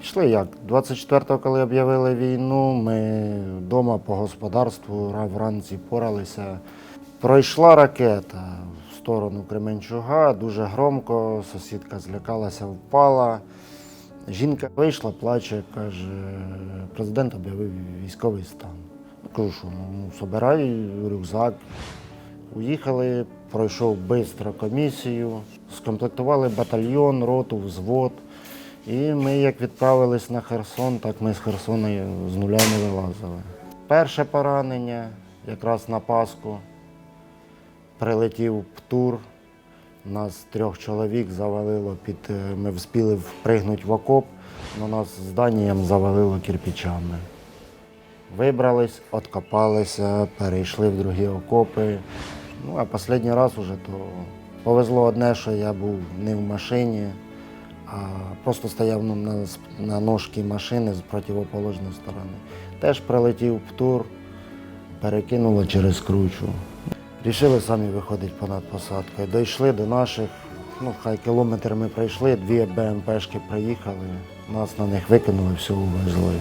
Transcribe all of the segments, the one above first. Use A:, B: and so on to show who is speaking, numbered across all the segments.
A: Пішли як? 24-го, коли об'явили війну, ми вдома по господарству вранці поралися. Пройшла ракета в сторону Кременчуга, дуже громко, сусідка злякалася, впала. Жінка вийшла, плаче, каже, президент об'явив військовий стан. Кажу, що ну, собирай рюкзак. Уїхали, пройшов швидко комісію, скомплектували батальйон, роту, взвод. І ми як відправились на Херсон, так ми з Херсона з нуля не вилазили. Перше поранення, якраз на Пасху, прилетів птур. Нас трьох чоловік завалило під. е, Ми вспіли впригнути в окоп, але нас зданням завалило кирпичами. Вибрались, откопалися, перейшли в другі окопи. Ну, а останній раз уже то повезло одне, що я був не в машині, просто стояв ну, на, на ножці машини з противоположної сторони. Теж прилетів птур, перекинуло через кручу. Рішили самі виходити понад посадкою. Дійшли до наших, ну хай кілометр ми пройшли, дві БМПшки приїхали, нас на них викинули, все увезли.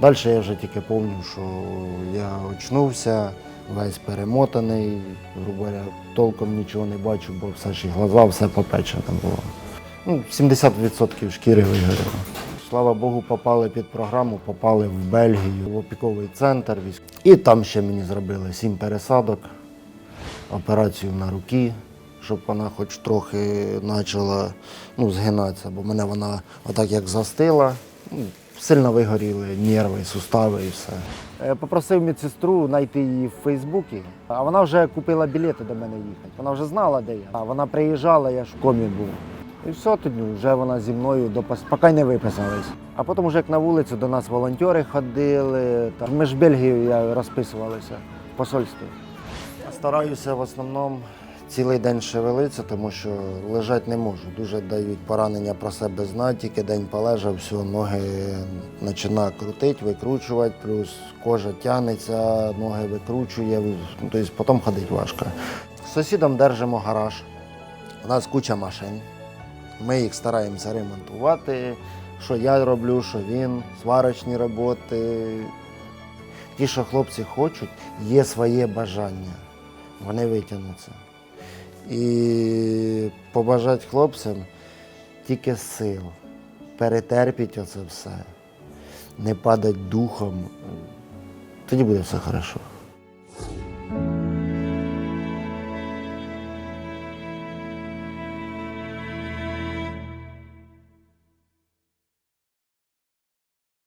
A: Далі я вже тільки пам'ятаю, що я очнувся, весь перемотаний, грубо говоря, толком нічого не бачу, бо все ж і глаза, все попечене було. Ну, 70% шкіри вигоріло. Слава Богу, попали під програму, попали в Бельгію, в опіковий центр. військ- І там ще мені зробили сім пересадок, операцію на руки, щоб вона хоч трохи почала ну, згинатися, бо мене вона отак як застила. Ну, Сильно вигоріли нерви, сустави і все. Е, Попросив медсестру знайти її в Фейсбуці, а вона вже купила білети до мене їхати. Вона вже знала, де я. Вона приїжджала, я ж в комі був. І все тоді вже вона зі мною до поки не виписались. А потім, вже як на вулицю, до нас волонтери ходили. Та ми ж Бельгію я розписувалися в посольстві. Стараюся в основному цілий день шевелитися, тому що лежати не можу. Дуже дають поранення про себе знати, тільки день полежав, все, ноги починає крутити, викручувати, плюс кожа тягнеться, ноги викручує, тобто потім ходити важко. З сусідом держимо гараж. У нас куча машин. Ми їх стараємося ремонтувати. Що я роблю, що він, сварочні роботи. Ті, що хлопці хочуть, є своє бажання. Вони витягнуться. І побажати хлопцям тільки сил. Перетерпіть оце все. Не падать духом. Тоді буде все хорошо.